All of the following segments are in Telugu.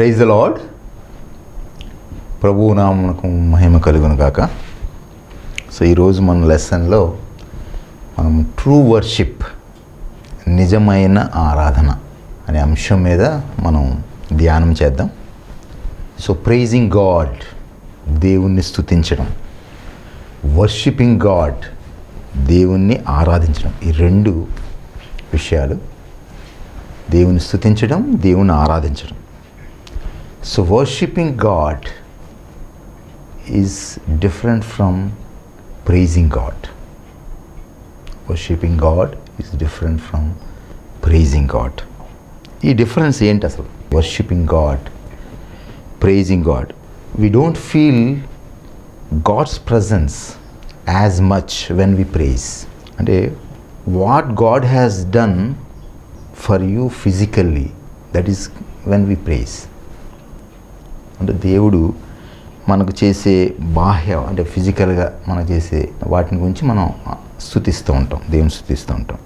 ప్రైజ్ ద లాడ్ ప్రభువు నామకు మహిమ కలుగును గాక. సో ఈరోజు మన లెసన్లో మనం ట్రూ వర్షిప్ నిజమైన ఆరాధన అనే అంశం మీద మనం ధ్యానం చేద్దాం. సో ప్రైజింగ్ గాడ్ దేవుణ్ణి స్థుతించడం వర్షిపింగ్ గాడ్ దేవుణ్ణి ఆరాధించడం. ఈ రెండు విషయాలు దేవుని స్థుతించడం దేవుని ఆరాధించడం. So worshipping God is different from praising God worshipping God is different from praising God ఈ డిఫరెన్స్ ఏంటి అసలు worshipping God praising God we don't feel God's presence as much when we praise అంటే what God has done for you physically that is when we praise అంటే దేవుడు మనకు చేసే బాహ్య అంటే ఫిజికల్గా మనం చేసే వాటిని గురించి మనం స్థుతిస్తూ ఉంటాం దేవుని స్థుతిస్తూ ఉంటాం.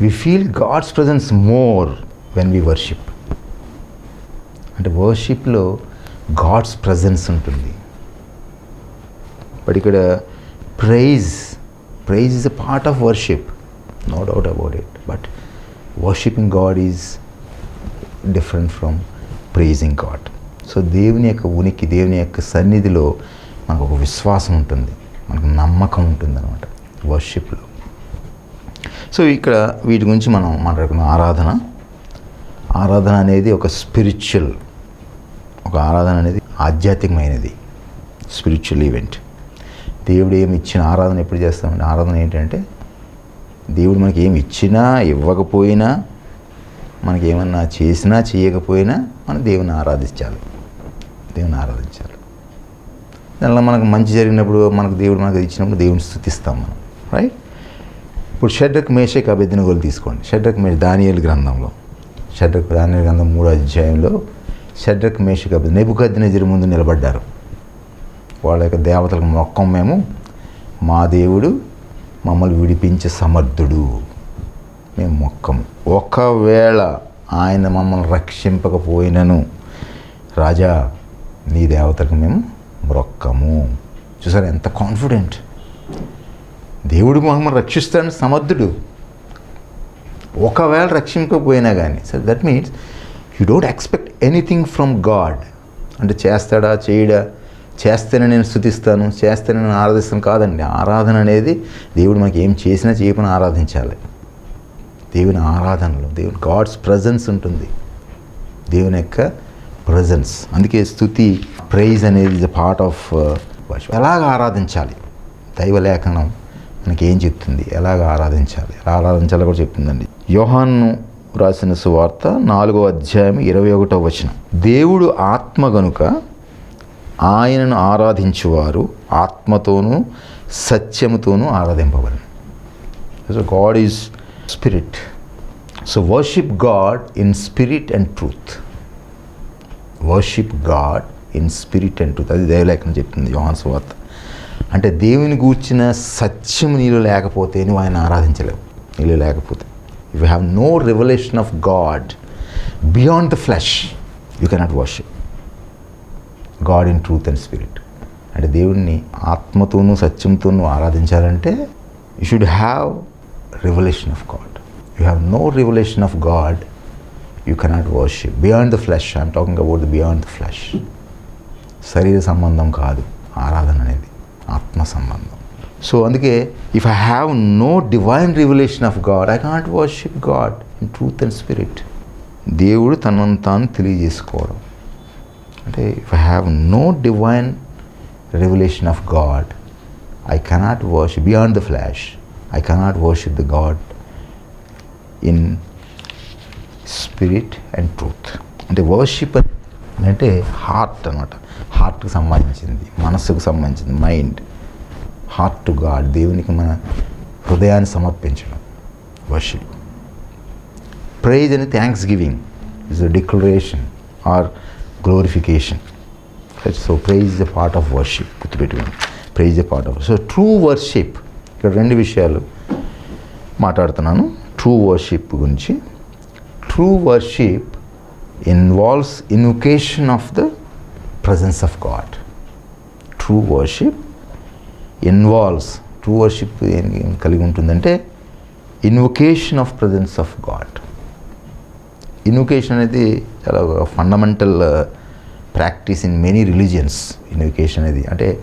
We feel God's presence more when we worship అంటే వర్షిప్లో గాడ్స్ ప్రజెన్స్ ఉంటుంది. బట్ ఇక్కడ praise praise is a part of worship no doubt about it but worshipping God is different from praising God so దేవుని యొక్క ఉనికి దేవుని యొక్క సన్నిధిలో మనకు ఒక విశ్వాసం ఉంటుంది. మనకు నమ్మకం ఉంటుంది అనమాట వర్షిప్లో. సో ఇక్కడ వీటి గురించి మనం మాట్లాడుకున్నాం ఆరాధన. ఆరాధన అనేది ఒక స్పిరిచువల్ ఒక ఆరాధన అనేది ఆధ్యాత్మికమైనది. Spiritual event. దేవుడు ఏమి ఇచ్చిన ఆరాధన ఎప్పుడు చేస్తామంటే ఆరాధన ఏంటంటే దేవుడు మనకి ఏమి ఇచ్చినా ఇవ్వకపోయినా మనకి ఏమన్నా చేసినా చేయకపోయినా మనం దేవుని ఆరాధించాలి. దేవుని ఆరాధించాలి దానిలో మనకు మంచి జరిగినప్పుడు మనకు దేవుడు మనకు ఇచ్చినప్పుడు దేవుని స్థుతిస్తాం మనం రైట్ ఇప్పుడు షడ్రక్ మేషక్ అభ్యర్థినగోలు తీసుకోండి. షడ్రక్ మేష దానియల్ గ్రంథంలో. షడ్రక్ దానియల్ గ్రంథం మూడో అధ్యాయంలో షడ్రక్ మేషక్ అభ్యర్థి నెబుకద్దినజరి ముందు నిలబడ్డారు. వాళ్ళ యొక్క దేవతలకు మొక్కం మేము మా దేవుడు మమ్మల్ని విడిపించే సమర్థుడు. మేము మొక్కము ఒకవేళ ఆయన మమ్మల్ని రక్షింపకపోయినను రాజా నీ దేవతకు మేము మ్రొక్కము చూసారు ఎంత కాన్ఫిడెంట్ దేవుడు మమ్మల్ని రక్షిస్తాడని సమర్థుడు. ఒకవేళ రక్షింపకపోయినా కానీ so that means you don't expect anything from God అంటే చేస్తాడా చేయడా? చేస్తేనే నేను స్థుతిస్తాను చేస్తేనే నేను ఆరాధిస్తాను కాదండి. ఆరాధన అనేది దేవుడు మనకి ఏం చేసినా చేయకుండా ఆరాధించాలి. దేవుని ఆరాధనలో దేవుని గాడ్స్ ప్రజెన్స్ ఉంటుంది. దేవుని యొక్క ప్రజెన్స్ అందుకే స్థుతి ప్రైజ్ అనేది ఇస్ అ పార్ట్ ఆఫ్ ఎలాగ ఆరాధించాలి? దైవ లేఖనం మనకి ఏం చెప్తుంది? ఎలాగ ఆరాధించాలి? ఎలా ఆరాధించాలో కూడా చెప్తుందండి. యోహాన్ను రాసిన సువార్త నాలుగో అధ్యాయం ఇరవై ఒకటో వచనం. దేవుడు ఆత్మ గనుక ఆయనను ఆరాధించువారు ఆత్మతోనూ సత్యముతోనూ ఆరాధింపబడను. So God is spirit so worship God in spirit and truth worship God in spirit and truth అది దేవలేఖనం చెప్తుంది యోహాన్ సువార్త. అంటే దేవుని గూర్చిన సత్యం నీలో లేకపోతే నువ్వు ఆయన ఆరాధించలేవు. నీలో లేకపోతే. You have no revolution of God beyond the flesh you cannot worship God in truth and spirit అంటే దేవుడిని ఆత్మతోనూ సత్యంతోనూ ఆరాధించాలంటే you should have revolution of God you have no revolution of God you cannot worship beyond the flesh I'm talking about the beyond the flesh శరీర సంబంధం కాదు ఆరాధన అనేది ఆత్మ సంబంధం. సో అందుకే if I have no divine revolution of God I can't worship God in truth and spirit దేవుడు తనను తాను తెలియజేసుకోవడం. అంటే if I have no divine revolution of God I cannot worship beyond the flash I cannot worship the God in spirit and truth అంటే వర్షిప్ అంటే హార్ట్ అనమాట హార్ట్కి సంబంధించింది మనస్సుకు సంబంధించింది మైండ్ హార్ట్ టు గాడ్ దేవునికి మన హృదయాన్ని సమర్పించడం వర్షిప్ ప్రైజ్ అని thanksgiving is a declaration or glorification so praise the part of worship గుర్తుపెట్టుకోండి. Praise the part of so true worship ఇక్కడ రెండు విషయాలు మాట్లాడుతున్నాను. ట్రూ వర్షిప్ గురించి true worship involves invocation of the presence of God true worship involves true worship ఏం కలిగి ఉంటుందంటే invocation of presence of God invocation అనేది చాలా fundamental practice in many religions invocation అనేది. అంటే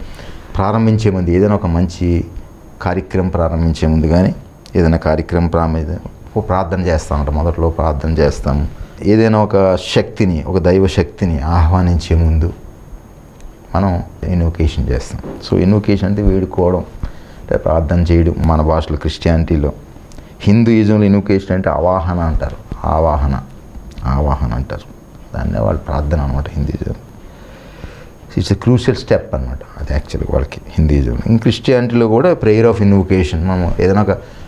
ప్రారంభించే ముందు ఏదైనా ఒక మంచి కార్యక్రమం ప్రారంభించే ముందు కానీ ఏదైనా కార్యక్రమం ప్రారంభ ప్రార్థన చేస్తాం అంట మొదట్లో ప్రార్థన చేస్తాం. ఏదైనా ఒక శక్తిని ఒక దైవ శక్తిని ఆహ్వానించే ముందు మనం ఇన్వకేషన్ చేస్తాం. సో ఇన్వకేషన్ అంటే వేడుకోవడం అంటే ప్రార్థన చేయడం మన భాషలో క్రిస్టియానిటీలో. హిందూయిజంలో ఇన్వకేషన్ అంటే అవాహన అంటారు. ఆవాహన ఆవాహన అంటారు. దాన్నే వాళ్ళు ప్రార్థన అనమాట Hinduism. It's a crucial step అనమాట అది యాక్చువల్గా వాళ్ళకి హిందూయిజం ఇన్ క్రిస్టియానిటీలో కూడా ప్రేయర్ ఆఫ్ ఇన్వకేషన్ మనం ఏదైనా ఒక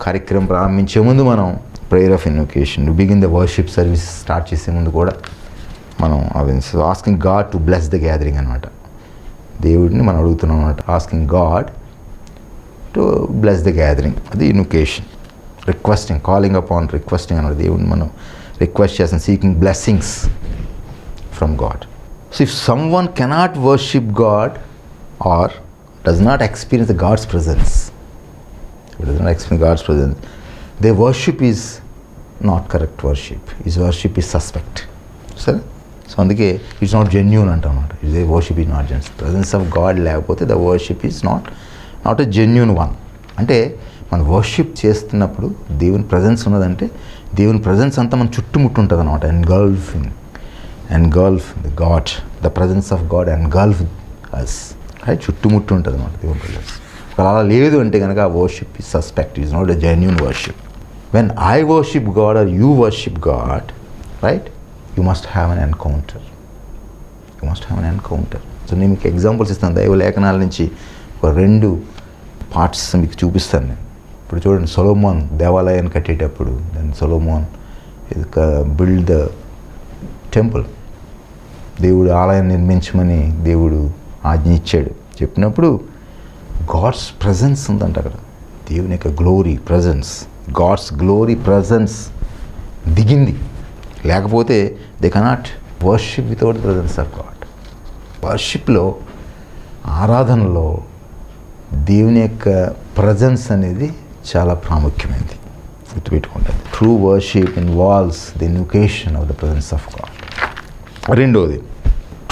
కార్యక్రమం ప్రారంభించే ముందు మనం prayer of invocation begin the worship service start చేసే ముందు కూడా మనం అవి asking God to bless the gathering అనమాట దేవుడిని మనం అడుగుతున్నాం అనమాట asking God to bless the gathering అది invocation requesting calling upon requesting అనమాట దేవుడిని మనం రిక్వెస్ట్ చేస్తాం seeking blessings from God so if someone cannot worship God or does not experience the God's presence does not experience God's presence they worship is not correct worship is worship is suspect సరే సో అందుకే ఇట్స్ నాట్ జెన్యున్ అంట అనమాట is worship is not genuine presence of God లేకపోతే the worship is not not a genuine one అంటే మనం వర్షిప్ చేస్తున్నప్పుడు దేవుని ప్రజెన్స్ ఉన్నదంటే దేవుని ప్రజెన్స్ అంతా మన చుట్టుముట్టు ఉంటుంది అనమాట and gulfing and gulf the God the presence of God and gulf us అది చుట్టుముట్టు ఉంటుంది అనమాట దేవుని ప్రజెన్స్ అలా లేదు అంటే కనుక ఆ వర్షిప్ ఈ suspect is not a genuine worship when I worship God or you worship God right you must have an encounter you must have an encounter so నేను మీకు ఎగ్జాంపుల్స్ ఇస్తాను. దైవ లేఖనాల నుంచి ఒక రెండు పార్ట్స్ మీకు చూపిస్తాను నేను. ఇప్పుడు చూడండి సొలోమోన్ దేవాలయాన్ని కట్టేటప్పుడు then Solomon build the temple దేవుడు ఆలయం నిర్మించమని దేవుడు ఆజ్ఞ ఇచ్చాడు. చెప్పినప్పుడు గాడ్స్ ప్రజెన్స్ ఉందంట అక్కడ. దేవుని యొక్క glory presence God's glory presence దిగింది. లేకపోతే they cannot worship without presence of God వర్షిప్లో ఆరాధనలో దేవుని యొక్క ప్రజెన్స్ అనేది చాలా ప్రాముఖ్యమైనది గుర్తుపెట్టుకుంటుంది true worship involves the invocation of the presence of God రెండోది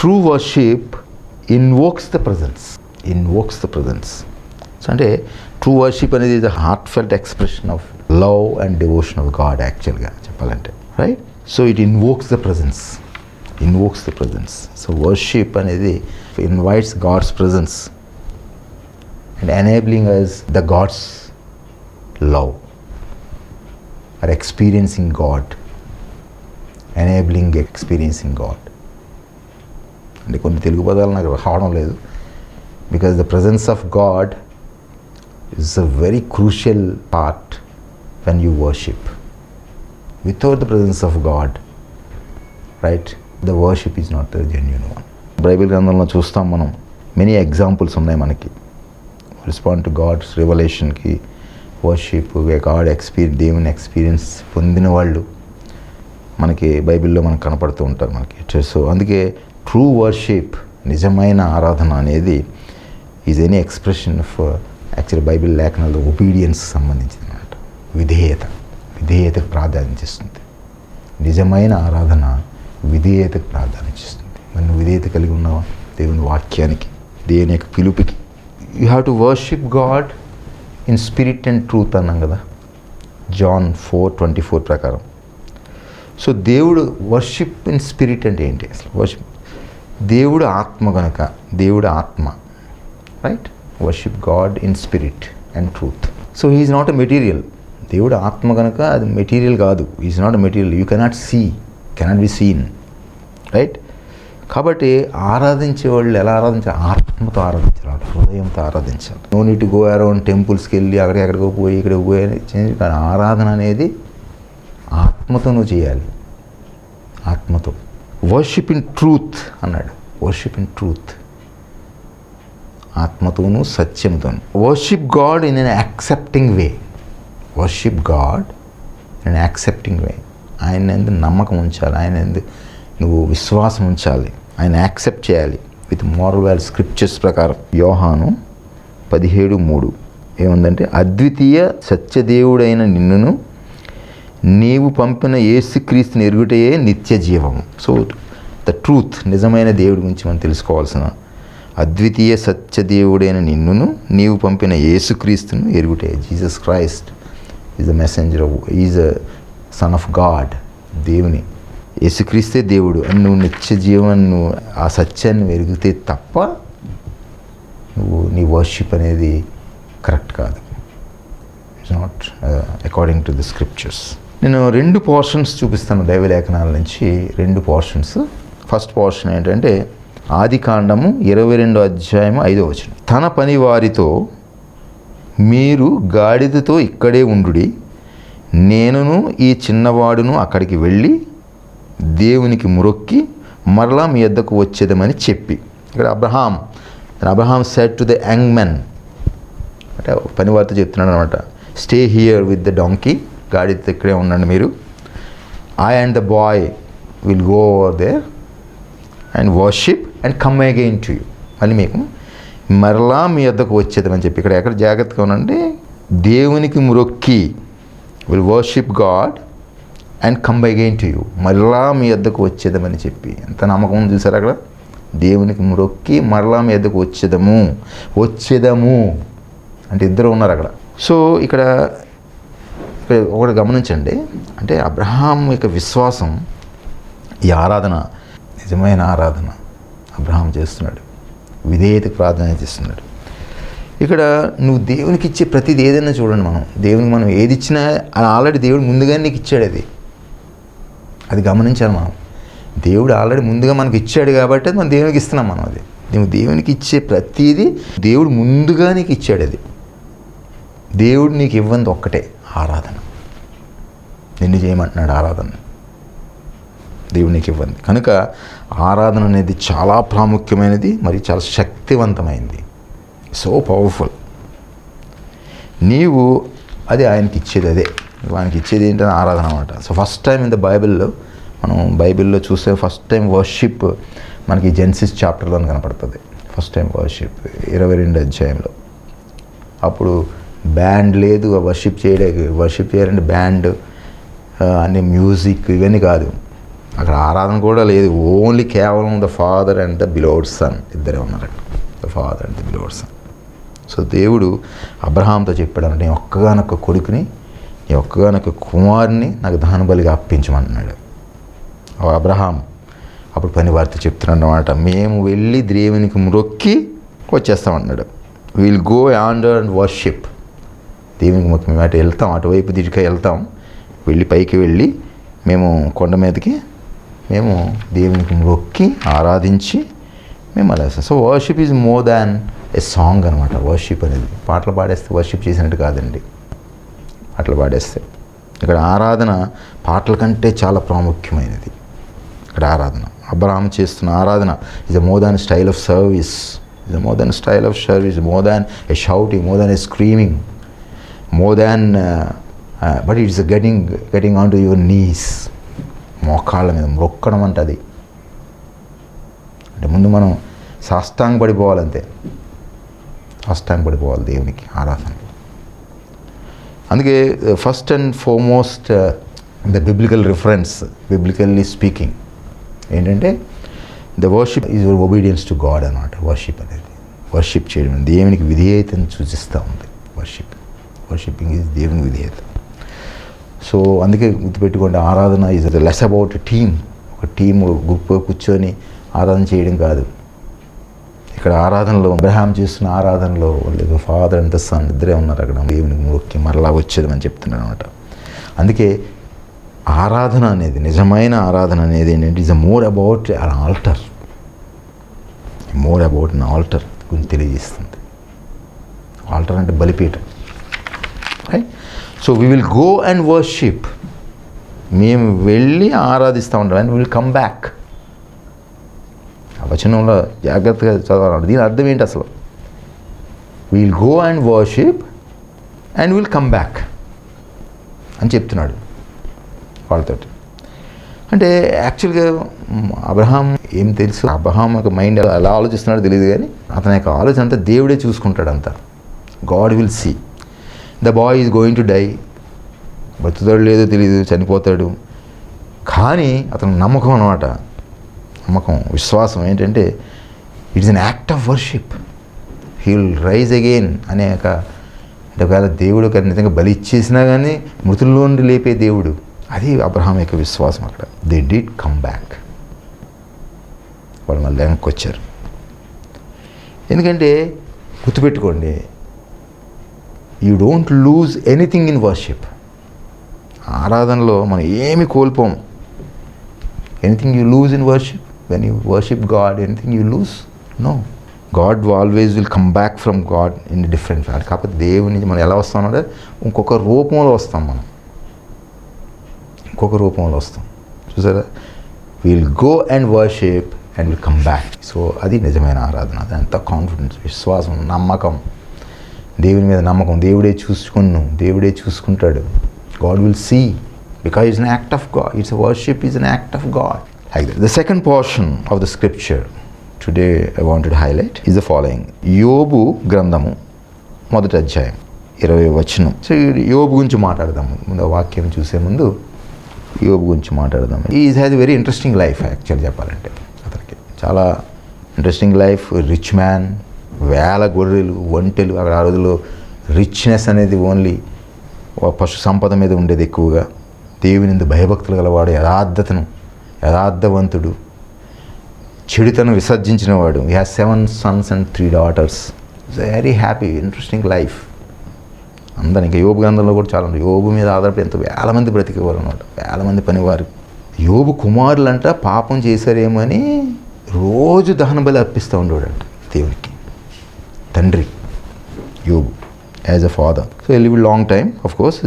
true worship invokes the presence invokes the presence so అంటే ట్రూ వర్షిప్ అనేది is heartfelt expression of love and devotion of God యాక్చువల్గా చెప్పాలంటే right so it invokes the presence invokes the presence so worship అనేది invites God's presence and enabling us the God's love or experiencing God enabling experiencing God అంటే కొన్ని తెలుగు పదాలు నాకు రావడం లేదు. Because the presence of God is a very crucial part when you worship without the presence of God right the worship is not the genuine one Bible గ్రంథంలో చూస్తాం మనం. మెనీ ఎగ్జాంపుల్స్ ఉన్నాయి మనకి. రెస్పాండ్ టు గాడ్స్ రివలేషన్కి వర్షిప్ గాడ్ ఎక్స్పీరియన్ దేవుని ఎక్స్పీరియన్స్ పొందిన వాళ్ళు మనకి బైబిల్లో మనకు కనపడుతూ ఉంటారు మనకి. సో అందుకే ట్రూ వర్షిప్ నిజమైన ఆరాధన అనేది is any expression of actual Bible లేఖనాల్లో ఒబీడియన్స్ సంబంధించింది అనమాట విధేయత. విధేయతకు ప్రాధాన్యత ఇస్తుంది నిజమైన ఆరాధన విధేయతకు ప్రాధాన్యత ఇస్తుంది మనం విధేయత కలిగి ఉన్నావా? దేవుని వాక్యానికి దేవుని యొక్క పిలుపుకి. You have to worship God in spirit and truth అన్నాం కదా. జాన్ ఫోర్ ట్వంటీ ఫోర్ ప్రకారం. సో దేవుడు వర్షిప్ ఇన్ స్పిరిట్ అంటే ఏంటి? అసలు వర్షిప్ దేవుడు ఆత్మ కనుక దేవుడు ఆత్మ right worship God in spirit and truth so he's not a material దేవుడు ఆత్మ కనుక అది మెటీరియల్ కాదు. Is not a material you cannot see cannot be seen right కాబట్టి ఆరాధించే వాళ్ళు ఎలా ఆరాధించాలి ఆత్మతో ఆరాధించాలి హృదయంతో ఆరాధించాలి నో నీట్ గో అరౌండ్ టెంపుల్స్కి వెళ్ళి అక్కడ ఎక్కడికో పోయి ఇక్కడ పోయి కానీ ఆరాధన అనేది ఆత్మతో నువ్వు చేయాలి. ఆత్మతో. వర్షిప్ ఇన్ ట్రూత్ అన్నాడు. వర్షిప్ ఇన్ ట్రూత్ ఆత్మతోనూ సత్యంతోను worship God in an accepting way worship God in an accepting way ఆయన ఎందు నమ్మకం ఉంచాలి. ఆయన ఎందు నువ్వు విశ్వాసం ఉంచాలి. ఆయన యాక్సెప్ట్ చేయాలి. విత్ మోరల్ వాల్యూ స్క్రిప్చర్స్ ప్రకారం. యోహాను పదిహేడు మూడు. ఏముందంటే అద్వితీయ సత్యదేవుడైన నిన్నును నీవు పంపిన ఏసుక్రీస్తుని ఎరుగుటయే నిత్య జీవము సో ద ట్రూత్ నిజమైన దేవుడి గురించి మనం తెలుసుకోవాల్సిన అద్వితీయ సత్యదేవుడైన నిన్నును నీవు పంపిన యేసుక్రీస్తును ఎరుగుటే. Jesus Christ is a messenger of is a son of God దేవుని. యేసుక్రీస్తే దేవుడు. అని నువ్వు నిత్య జీవన్ నువ్వు ఆ సత్యాన్ని ఎరిగితే తప్ప నువ్వు నీ వర్షిప్ అనేది కరెక్ట్ కాదు. It's not according to the scriptures నేను రెండు పోర్షన్స్ చూపిస్తాను దైవలేఖనాల నుంచి. రెండు పోర్షన్స్ ఫస్ట్ పోర్షన్ ఏంటంటే ఆది కాండము ఇరవై రెండో అధ్యాయము ఐదో వచనం. తన పని వారితో మీరు గాడిదతో ఇక్కడే ఉండుడి. నేనును ఈ చిన్నవాడును అక్కడికి వెళ్ళి దేవునికి మురొక్కి మరలా మీ యొద్దకు వచ్చేదమని చెప్పి. ఇక్కడ Abraham Abraham said to the young men అంటే పని వారితో చెప్తున్నాడు అనమాట stay here with the donkey గాడితో ఇక్కడే ఉండండి మీరు. I and the boy will go over there and worship and come again to you మళ్ళీ మీకు మరలా మీ వద్దకు వచ్చేదని చెప్పి ఇక్కడ ఎక్కడ జాగ్రత్తగా ఉండండి. దేవునికి మురొక్కి. Will worship God and come again to you మరలా మీ వద్దకు వచ్చేదమని చెప్పి. ఎంత నమ్మకం ఉంది చూసారు అక్కడ? దేవునికి మురొక్కి మరలా మీ వద్దకు వచ్చేదము. వచ్చేదము. అంటే ఇద్దరు ఉన్నారు అక్కడ. సో ఇక్కడ ఇక్కడ ఒకటి గమనించండి. అంటే అబ్రహాం యొక్క విశ్వాసం ఈ ఆరాధన నిజమైన ఆరాధన. అబ్రహాం చేస్తున్నాడు. విధేయత ప్రార్థన చేస్తున్నాడు ఇక్కడ నువ్వు దేవునికి ఇచ్చే ప్రతిది ఏదైనా చూడండి మనం. దేవునికి మనం ఏది ఇచ్చినా ఆల్రెడీ దేవుడు ముందుగానే నీకు ఇచ్చాడు అది. అది గమనించాలి మనం. దేవుడు ఆల్రెడీ ముందుగా మనకి ఇచ్చాడు కాబట్టి అది మనం దేవునికి ఇస్తున్నాం మనం అది. నువ్వు దేవునికి ఇచ్చే ప్రతిదీ దేవుడు ముందుగా నీకు ఇచ్చాడు అది. దేవుడు నీకు ఇవ్వంది ఒక్కటే ఆరాధన. నిన్ను చేయమంటున్నాడు ఆరాధన. దేవుడు నీకు ఇవ్వండి కనుక ఆరాధన అనేది చాలా ప్రాముఖ్యమైనది మరియు చాలా శక్తివంతమైనది సో పవర్ఫుల్ నీవు అది ఆయనకి ఇచ్చేది అదే. ఆయనకి ఇచ్చేది ఏంటంటే ఆరాధన అనమాట. So first time in the బైబిల్లో మనం బైబిల్లో చూస్తే ఫస్ట్ టైం వర్షిప్ మనకి జెన్సిస్ చాప్టర్లో కనపడుతుంది. ఫస్ట్ టైం వర్షిప్ ఇరవై రెండు అధ్యాయంలో. అప్పుడు బ్యాండ్ లేదు వర్షిప్ చేయడానికి వర్షిప్ చేయాలంటే బ్యాండ్ అన్ని మ్యూజిక్ ఇవన్నీ కాదు. అక్కడ ఆరాధన కూడా లేదు. ఓన్లీ కేవలం the father and the beloved son ఇద్దరే ఉన్నారు the father and the beloved son so దేవుడు అబ్రహాంతో చెప్పాడు నేను ఒక్కగానొక్క కొడుకుని నీ ఒక్కగానొక్క కుమారుని నాకు దానబలిగా బలిగా అప్పించమన్నాడు అబ్రహాం అప్పుడు పని వారితో చెప్తున్నాడు అనమాట మేము వెళ్ళి దేవునికి మొక్కి వచ్చేస్తామన్నాడు. Will go yonder and worship దేవునికి మొక్కి మేము అటు వెళ్తాం అటువైపు దిశగా వెళ్తాం. వెళ్ళి పైకి వెళ్ళి మేము కొండ మీదకి మేము దేవునికి మొక్కి ఆరాధించి మేము అలా so worship is more than a song అనమాట వర్షిప్ అనేది. పాటలు పాడేస్తే వర్షిప్ చేసినట్టు కాదండి. పాటలు పాడేస్తే. ఇక్కడ ఆరాధన పాటల కంటే చాలా ప్రాముఖ్యమైనది. ఇక్కడ ఆరాధన. అబ్రహాం చేస్తున్న ఆరాధన is a more than style of service is a more than style of service more than a shouting more than a screaming more than but it's getting getting on to your knees మోకాళ్ళ మీద మొక్కడం అంటే అది. అంటే ముందు మనం సాష్టాంగ పడిపోవాలంతే సాష్టాంగ పడిపోవాలి దేవునికి ఆరాధన. అందుకే first and foremost the biblical reference biblically speaking ఏంటంటే the worship is your obedience to God అనమాట వర్షిప్ అనేది వర్షిప్ చేయడం దేవునికి విధేయతను సూచిస్తూ ఉంది. వర్షిప్ వర్షిప్పింగ్ ఈజ్ దేవుని విధేయత. సో అందుకే గుర్తుపెట్టుకోండి ఆరాధన ఈజ్ లెస్ అబౌట్ టీమ్ ఒక టీమ్ గ్రూప్ కూర్చొని ఆరాధన చేయడం కాదు. ఇక్కడ ఆరాధనలో అబ్రహాం చేస్తున్న ఆరాధనలో లేదు ఫాదర్ అండ్ సన్ ఇద్దరే ఉన్నారు అక్కడ. దేవునికి మొక్కి మరలా వచ్చేది అని చెప్తున్నాడు అనమాట అందుకే ఆరాధన అనేది నిజమైన ఆరాధన అనేది ఏంటంటే is a more about an altar more about an altar గురించి తెలియజేస్తుంది. ఆల్టర్ అంటే బలిపీఠం. Right so we will go and worship మేము వెళ్ళి ఆరాధిస్తూ ఉంటాం అండ్ విల్ కమ్ బ్యాక్ ఆ వచనంలో జాగ్రత్తగా చదవాలంటే దీని అర్థం ఏంటి అసలు? Will go and worship and will come back అని చెప్తున్నాడు వాళ్ళతోటి. అంటే యాక్చువల్గా అబ్రహాం ఏం తెలుసు? అబ్రహాం యొక్క మైండ్ ఎలా ఆలోచిస్తున్నాడో తెలియదు కానీ అతని యొక్క ఆలోచన అంతా దేవుడే చూసుకుంటాడు అంతా God will see the boy is going to die. బతుకుతాడు లేదో తెలియదు చనిపోతాడు. కానీ అతను నమ్మకం అనమాట నమ్మకం విశ్వాసం ఏంటంటే it's an act of worship he will rise again అనే ఒక అంటే ఒకవేళ దేవుడు ఒక నిజంగా బలి ఇచ్చేసినా కానీ మృతుల్లో నుండి లేపే దేవుడు. అది అబ్రహాం యొక్క విశ్వాసం అక్కడ. దే డిడ్ కమ్ బ్యాక్ వాళ్ళు మళ్ళీ వెనక్కి వచ్చారు. ఎందుకంటే గుర్తుపెట్టుకోండి you don't lose anything in worship ఆరాధనలో మనం ఏమి కోల్పోం. Anything you lose in worship when you worship God anything you lose no God always will come back from God in different fat కాకపోతే దేవుని నుంచి మనం ఎలా వస్తామంటే ఇంకొక రూపంలో వస్తాం మనం. ఇంకొక రూపంలో వస్తాం. చూసారా? Will go and worship and will come back so అది నిజమైన ఆరాధన. అది అంత కాన్ఫిడెన్స్ విశ్వాసం నమ్మకం. దేవుని మీద నమ్మకం. దేవుడే చూసుకున్ను. దేవుడే చూసుకుంటాడు. God will see because it's an act of God it's worship is an act of God like the second portion of the scripture today I wanted highlight is the following యోబు గ్రంథము మొదటి అధ్యాయం ఇరవై వచనం. సో ఈ యోబు గురించి మాట్లాడదాము. ముందు వాక్యం చూసే ముందు యోబు గురించి మాట్లాడదాం is has very interesting life actual చెప్పాలంటే. అతనికి చాలా ఇంట్రెస్టింగ్ లైఫ్ రిచ్ మ్యాన్ వేల గొర్రెలు ఒంటెలు అక్కడ ఆ రోజుల్లో రిచ్నెస్ అనేది ఓన్లీ పశు సంపద మీద ఉండేది ఎక్కువగా. దేవునిందు భయభక్తులు గలవాడు యథార్థతను యథార్థవంతుడు చెడుతను విసర్జించిన వాడు. Has seven sons and three daughters very happy interesting life అందరు ఇంకా యోబు గ్రంథంలో కూడా చాలా యోగు యోబు మీద ఆధారపడి ఎంత వేల మంది బ్రతికేవారు అనమాట వేల మంది పనివారు. యోబు కుమారులంట పాపం చేశారేమో అని రోజు దహన బలి అర్పిస్తూ ఉండేవాడు దేవునికి. తండ్రి యోబు యాజ్ అ ఫాదర్ సో ఎల్ లాంగ్ టైం ఆఫ్ కోర్స్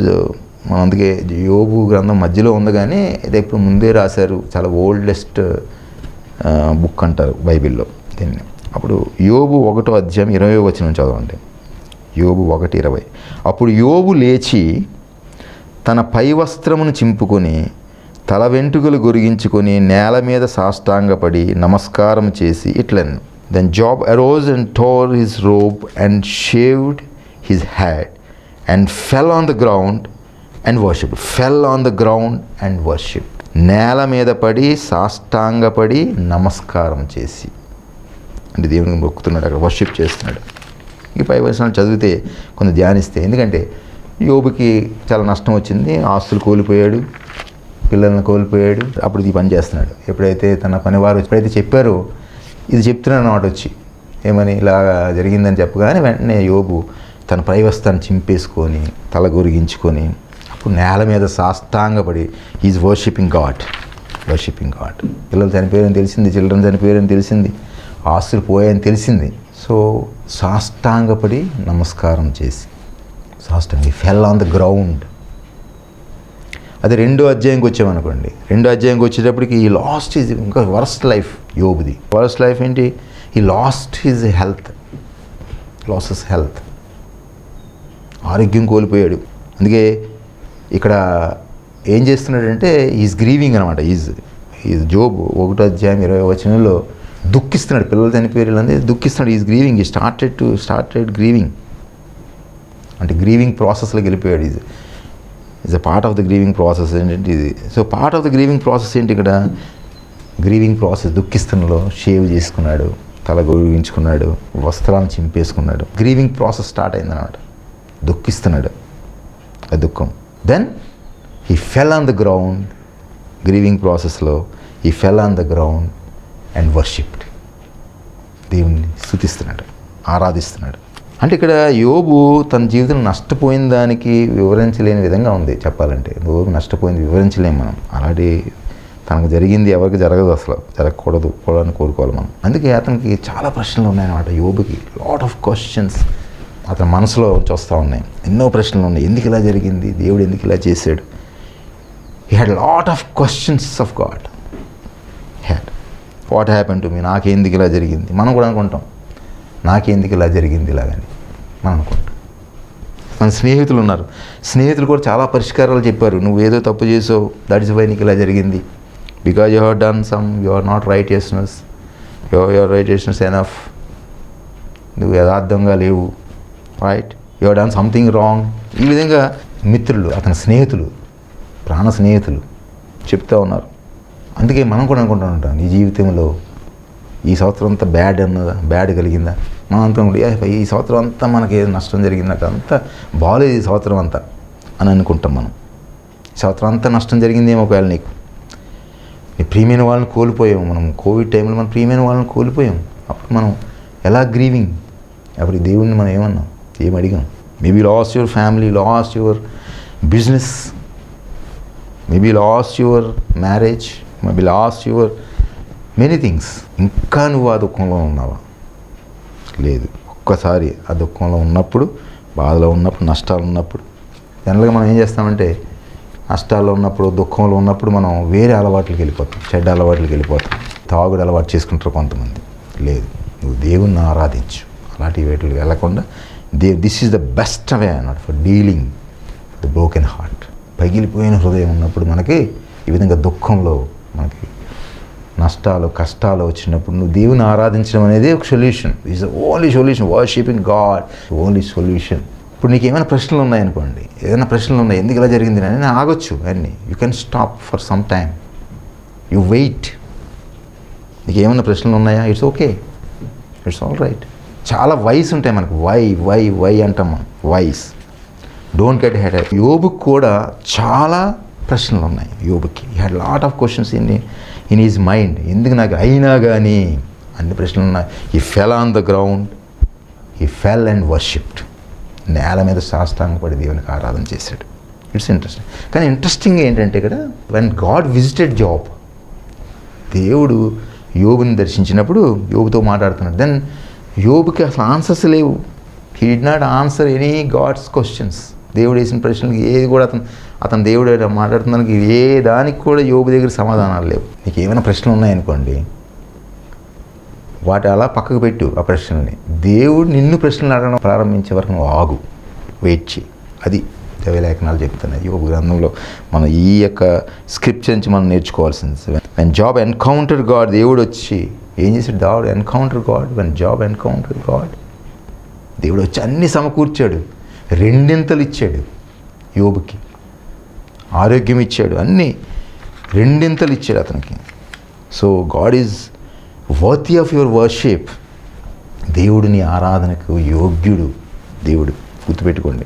మనం అందుకే యోబు గ్రంథం మధ్యలో ఉంది కానీ ఇది ఇప్పుడు ముందే రాశారు చాలా ఓల్డెస్ట్ బుక్ uh, అంటారు బైబిల్లో దీన్ని. అప్పుడు యోబు ఒకటో అధ్యాయం ఇరవై వచ్చిన చదవండి. యోబు ఒకటి ఇరవై. అప్పుడు యోబు లేచి తన పై వస్త్రమును చింపుకొని తల వెంట్రుకలు గొరిగించుకొని నేల మీద సాష్టాంగపడి నమస్కారం చేసి ఇట్లన్ then Job arose and tore his robe and shaved his head and fell on the ground and worship fell on the ground and worship నేల మీద పడి సాష్టాంగపడి నమస్కారం చేసి. అంటే దేవుని మొక్కుతున్నాడు అక్కడ వర్షిప్ చేస్తున్నాడు. ఈ పై వచనాలు చదివితే కొంత ధ్యానిస్తే. ఎందుకంటే యోబుకి చాలా నష్టం వచ్చింది ఆస్తులు కోల్పోయాడు పిల్లల్ని కోల్పోయాడు అప్పుడు ఈ పని చేస్తున్నాడు. ఎప్పుడైతే తన పనివారు ఎప్పుడైతే చెప్పారో ఇది చెప్తున్నాను అన్నమాట వచ్చి. ఏమని ఇలా జరిగిందని చెప్పగానే వెంటనే యోబు తన పైవస్తాన్ని చింపేసుకొని తల గొరిగించుకొని అప్పుడు నేల మీద సాష్టాంగపడి is worshipping God worshipping God పిల్లలు చనిపోయారని తెలిసింది చిల్డ్రన్ చనిపోయారని తెలిసింది ఆస్తులు పోయాయని తెలిసింది. సో సాష్టాంగపడి నమస్కారం చేసి సాష్టాంగ ఫెల్ ఆన్ ద గ్రౌండ్ అది రెండో అధ్యాయంకి వచ్చామనుకోండి. రెండో అధ్యాయంకి వచ్చేటప్పటికి ఈ లాస్ట్ ఈజ్ ఇంకా వర్స్ట్ లైఫ్ యోబుది. ఫస్ట్ లైఫ్ ఏంటి? He lost his health losses health ఆరోగ్యం కోల్పోయాడు. అందుకే ఇక్కడ ఏం చేస్తున్నాడంటే ఈజ్ గ్రీవింగ్ అనమాట ఈజ్ ఈజ్ జోబ్ ఒకటో అధ్యాయం ఇరవై వచనంలో దుఃఖిస్తున్నాడు. పిల్లలు చనిపోయారు వీళ్ళందరూ దుఃఖిస్తున్నాడు. He's grieving he started to started grieving అంటే గ్రీవింగ్ ప్రాసెస్లోకి వెళ్ళిపోయాడు. Is is a part of the grieving process ఏంటంటే ఇది? So part of the grieving process ఏంటి ఇక్కడ? గ్రీవింగ్ ప్రాసెస్ దుఃఖిస్తున్నలో షేవ్ చేసుకున్నాడు తల గౌరవించుకున్నాడు వస్త్రాలను చింపేసుకున్నాడు. గ్రీవింగ్ ప్రాసెస్ స్టార్ట్ అయిందన్నమాట. దుఃఖిస్తున్నాడు. ఆ దుఃఖం. Then he fell on the ground grieving ప్రాసెస్లో ఈ fell on the ground and worshipped దేవుణ్ణి స్థుతిస్తున్నాడు ఆరాధిస్తున్నాడు. అంటే ఇక్కడ యోబు తన జీవితం నష్టపోయిన దానికి వివరించలేని విధంగా ఉంది చెప్పాలంటే. యోబు నష్టపోయింది వివరించలేము మనం. అలాంటి తనకు జరిగింది ఎవరికి జరగదు అసలు జరగకూడదు అని కోరుకోవాలి మనం. అందుకే అతనికి చాలా ప్రశ్నలు ఉన్నాయన్నమాట యోబుకి. లాట్ ఆఫ్ క్వశ్చన్స్ అతని మనసులో నుంచి వస్తూ ఉన్నాయి. ఎన్నో ప్రశ్నలు ఉన్నాయి. ఎందుకు ఇలా జరిగింది? దేవుడు ఎందుకు ఇలా చేశాడు? He had lot of questions of God had what happen to me నాకెందుకు ఇలా జరిగింది? మనం కూడా అనుకుంటాం. నాకెందుకు ఇలా జరిగింది ఇలాగని మనం అనుకుంటాం. మన స్నేహితులు ఉన్నారు. స్నేహితులు కూడా చాలా పరిష్కారాలు చెప్పారు. నువ్వు ఏదో తప్పు చేసావు. దట్ నీకు ఇలా జరిగింది. Because you have done some you are not righteousness your your righteousness enough నువ్వు యథార్థంగా లేవు. Right you done something wrong ఈ విధంగా మిత్రులు అతని స్నేహితులు ప్రాణ స్నేహితులు చెప్తూ ఉన్నారు. అందుకే మనం కూడా అనుకుంటూ ఉంటాం ఈ జీవితంలో ఈ సంవత్సరం అంతా బ్యాడ్ అన్నదా? బ్యాడ్ కలిగిందా? మనం అంతా ఈ సంవత్సరం అంతా మనకి ఏదో నష్టం జరిగిందా? అంతా బాగాలేదు ఈ సంవత్సరం అంతా. అని అనుకుంటాం మనం. ఈ సంవత్సరం అంతా నష్టం జరిగిందేమో ఒకవేళ నీకు. ప్రియమైన వాళ్ళని కోల్పోయాము. మనం కోవిడ్ టైంలో మనం ప్రియమైన వాళ్ళని కోల్పోయాం అప్పుడు మనం ఎలా గ్రీవింగ్? అప్పుడు ఈ దేవుణ్ణి మనం ఏమన్నాం? ఏం అడిగాం? Maybe lost your family lost your business maybe lost your marriage maybe lost your many things ఇంకా నువ్వు ఆ దుఃఖంలో ఉన్నావా? లేదు. ఒక్కసారి ఆ దుఃఖంలో ఉన్నప్పుడు బాధలో ఉన్నప్పుడు నష్టాలు ఉన్నప్పుడు జనరల్గా మనం ఏం చేస్తామంటే నష్టాల్లో ఉన్నప్పుడు దుఃఖంలో ఉన్నప్పుడు మనం వేరే అలవాట్లకి వెళ్ళిపోతాం. చెడ్డ అలవాట్లకి వెళ్ళిపోతాం. తాగుడు అలవాటు చేసుకుంటారు కొంతమంది. లేదు నువ్వు దేవుణ్ణి ఆరాధించు. అలాంటి వేటికి వెళ్ళకుండా they this is the best way అన్నమాట for dealing the broken heart పగిలిపోయిన హృదయం ఉన్నప్పుడు మనకి ఈ విధంగా దుఃఖంలో మనకి నష్టాలు కష్టాలు వచ్చినప్పుడు నువ్వు దేవుని ఆరాధించడం అనేది ఒక solution is only solution worshipping God only solution ఇప్పుడు నీకు ఏమైనా ప్రశ్నలు ఉన్నాయనుకోండి ఏదైనా ప్రశ్నలు ఉన్నాయి ఎందుకు ఇలా జరిగింది అని నేను ఆగొచ్చు అన్నీ you can stop for some time you wait నీకు ఏమైనా ప్రశ్నలు ఉన్నాయా? It's okay it's all right చాలా వైస్ ఉంటాయి మనకు. వై వై వై అంటాం మనం. వైస్ డోంట్ గెట్ హెడ్ యోబుకి కూడా చాలా ప్రశ్నలు ఉన్నాయి యోబుకి. He had lot of questions in in his mind ఎందుకు నాకు అయినా కానీ అన్ని ప్రశ్నలు ఉన్నాయి. He fell on the ground he fell and worshipped నేల మీద సాష్టాంగపడి దేవునికి ఆరాధన చేశాడు. ఇట్స్ ఇంట్రెస్టింగ్ కానీ ఇంట్రెస్టింగ్ ఏంటంటే ఇక్కడ వెన్ గాడ్ విజిటెడ్ జాబ్ దేవుడు యోగుని దర్శించినప్పుడు యోగుతో మాట్లాడుతున్నాడు. దెన్ యోగుకి అసలు ఆన్సర్స్ లేవు. He did not answer any God's questions దేవుడు వేసిన ప్రశ్నలకు ఏది కూడా అతను అతను దేవుడు మాట్లాడుతున్నానికి ఏ దానికి కూడా యోగు దగ్గర సమాధానాలు లేవు. నీకు ఏమైనా ప్రశ్నలు ఉన్నాయనుకోండి వాటి అలా పక్కకు పెట్టు ఆ ప్రశ్నల్ని. దేవుడు నిన్ను ప్రశ్నలు అడగడం ప్రారంభించే వరకు నువ్వు ఆగు. వెయిట్ చేయి అది దైవలేఖనాలు చెప్తున్నాయి. యోగ గ్రంథంలో మనం ఈ యొక్క స్క్రిప్ట్ నుంచి మనం నేర్చుకోవాల్సింది. వెన్ జాబ్ ఎన్కౌంటర్ గాడ్ దేవుడు వచ్చి ఏం చేశాడు? దావుడు encounter God when Job encounter God దేవుడు వచ్చి అన్ని సమకూర్చాడు. రెండింతలు ఇచ్చాడు యోబుకి. ఆరోగ్యం ఇచ్చాడు. అన్నీ రెండింతలు ఇచ్చాడు అతనికి. So God is worthy of your worship దేవుడిని ఆరాధనకు యోగ్యుడు దేవుడు. గుర్తుపెట్టుకోండి.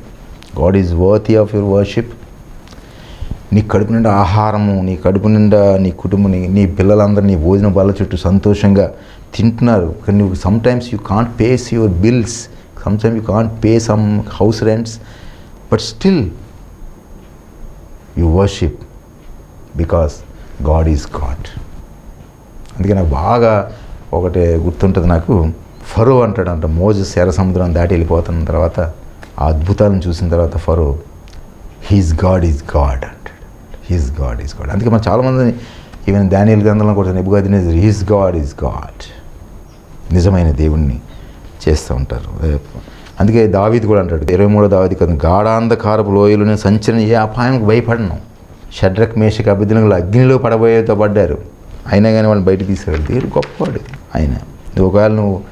God is worthy of your worship నీ కడుపు నిండా ఆహారము నీ కడుపు నిండా నీ కుటుంబం నీ పిల్లలందరూ నీ భోజన బాల చుట్టూ సంతోషంగా తింటున్నారు. కానీ నువ్వు sometimes you can't pays your bills some you can't pay some house rents but still you worship because God is God అందుకే నాకు బాగా ఒకటి గుర్తుంటుంది నాకు ఫరో అంటాడు అంట మోజస్ ఎర్ర సముద్రం దాటి వెళ్ళిపోతున్న తర్వాత ఆ అద్భుతాలను చూసిన తర్వాత ఫరో హీస్ గాడ్ ఈజ్ గాడ్ అంటాడు. హీస్ గాడ్ ఈజ్ గాడ్ అందుకే మనం చాలామంది ఈవెన్ దానియల్ గ్రంథంలో కూడా నెబ్బుగా హీస్ గాడ్ ఈజ్ గాడ్ నిజమైన దేవుణ్ణి చేస్తూ ఉంటారు. అందుకే దావీది కూడా అంటాడు ఇరవై మూడో దావీది కదా గాఢాంధకారపు లోయలోనే సంచరణ ఏ అపాయానికి భయపడను. షడ్రక్ మేషక అభిద్రంలో అగ్నిలో పడబోయేతో పడ్డారు. అయినా కానీ వాళ్ళని బయట తీసాడు దేవుడు గొప్పవాడు ఆయన. ఒకవేళ నువ్వు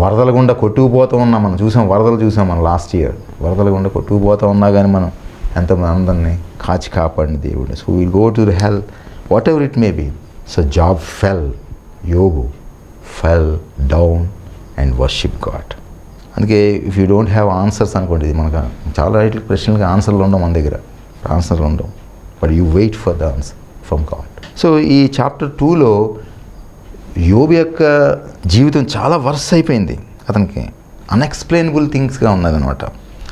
వరదల గుండా కొట్టుకుపోతూ ఉన్నాం మనం చూసాం వరదలు చూసాం మనం లాస్ట్ ఇయర్ వరదల గుండా కొట్టుకుపోతూ ఉన్నా కానీ మనం ఎంతమంది అందరినీ కాచి కాపాడిన దేవుడు. So will go to the hell whatever it may be so Job fell యోగు fell down and worship God అందుకే if you don't have answers అనుకోండి ఇది మనకు చాలా రైట్ల ప్రశ్నలకు ఆన్సర్లు ఉండవు మన దగ్గర. ఆన్సర్లు ఉండవు. But you wait for the answer from God so ఈ చాప్టర్ టూలో యోబు యొక్క జీవితం చాలా వర్స్ అయిపోయింది. అతనికి అన్ఎక్స్ప్లెయినబుల్ థింగ్స్గా ఉన్నదనమాట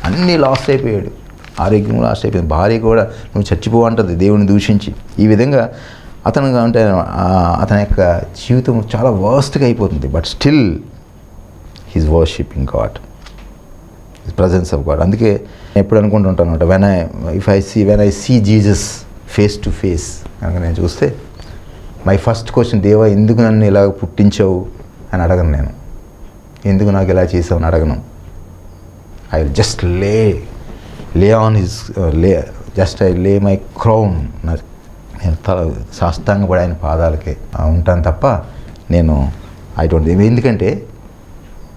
అన్నీ లాస్ట్ అయిపోయాడు. ఆరోగ్యం లాస్ట్ అయిపోయింది. భార్య కూడా నువ్వు చచ్చిపో అంటది దేవుని దూషించి. ఈ విధంగా అతను అంటే అతని యొక్క జీవితం చాలా వర్స్ట్గా అయిపోతుంది. But still he's worshipping God presence of God అందుకే నేను ఎప్పుడు అనుకుంటుంటాను అనమాట when I if I see when I see Jesus face to face కనుక నేను చూస్తే మై ఫస్ట్ క్వశ్చన్ దేవా ఎందుకు నన్ను ఇలా పుట్టించావు? అని అడగను నేను. ఎందుకు నాకు ఇలా చేసావు? అని అడగను. I will just lay lay on his lay just I lay my crown నా నేను తల సాష్టాంగపడి ఆయన పాదాలకే ఉంటాను తప్ప నేను ఐ డోంట్ ఎందుకంటే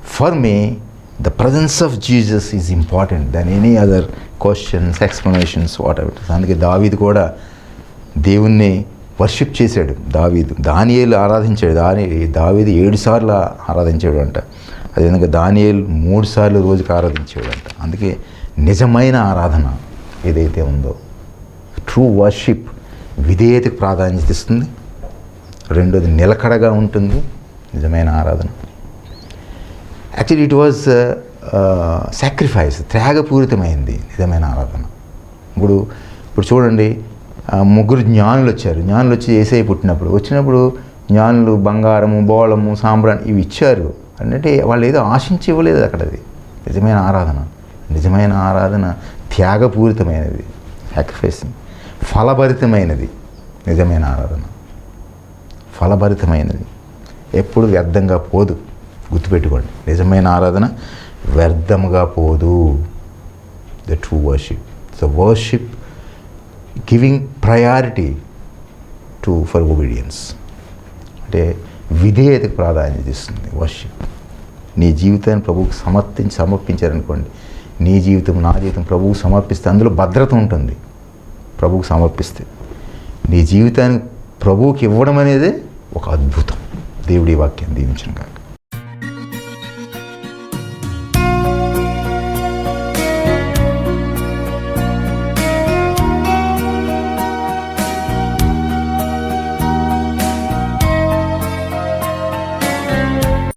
for me the presence of Jesus is important దాని any other questions explanations whatever అందుకే దావీదు కూడా దేవుణ్ణి వర్షిప్ చేశాడు దావీదు. దానియేలు ఆరాధించాడు. దాని దావీదు ఏడు సార్లు ఆరాధించాడు అంట అదేవిధంగా దానియేలు మూడు సార్లు రోజుకి ఆరాధించాడు అంట అందుకే నిజమైన ఆరాధన ఏదైతే ఉందో ట్రూ వర్షిప్ విధేయతకు ప్రాధాన్యత ఇస్తుంది. రెండోది నిలకడగా ఉంటుంది. నిజమైన ఆరాధన. యాక్చువల్లీ ఇట్ వాజ్ సాక్రిఫైస్ త్యాగపూరితమైంది నిజమైన ఆరాధన. ఇప్పుడు ఇప్పుడు చూడండి ముగ్గురు జ్ఞానులు వచ్చారు. జ్ఞానులు వచ్చి ఏసై పుట్టినప్పుడు వచ్చినప్పుడు జ్ఞానులు బంగారము బోళము సాంబ్రాణి ఇవి ఇచ్చారు. అంటే వాళ్ళు ఏదో ఆశించి ఇవ్వలేదు అక్కడ అది నిజమైన ఆరాధన. నిజమైన ఆరాధన త్యాగపూరితమైనది. సాక్రిఫైసింగ్ ఫలభరితమైనది. నిజమైన ఆరాధన. ఫలభరితమైనది. ఎప్పుడు వ్యర్థంగా పోదు. గుర్తుపెట్టుకోండి. నిజమైన ఆరాధన వ్యర్థముగా పోదు. The true worship the worship giving priority to for obedience అంటే విధేయతకు ప్రాధాన్యత ఇస్తుంది వర్షిప్. నీ జీవితాన్ని ప్రభువుకి సమర్పించి సమర్పించారనుకోండి నీ జీవితం నా జీవితం ప్రభువుకు సమర్పిస్తే అందులో భద్రత ఉంటుంది. ప్రభువుకు సమర్పిస్తే. నీ జీవితాన్ని ప్రభువుకి ఇవ్వడం అనేది ఒక అద్భుతం. దేవుడి వాక్యం దీవించను కాక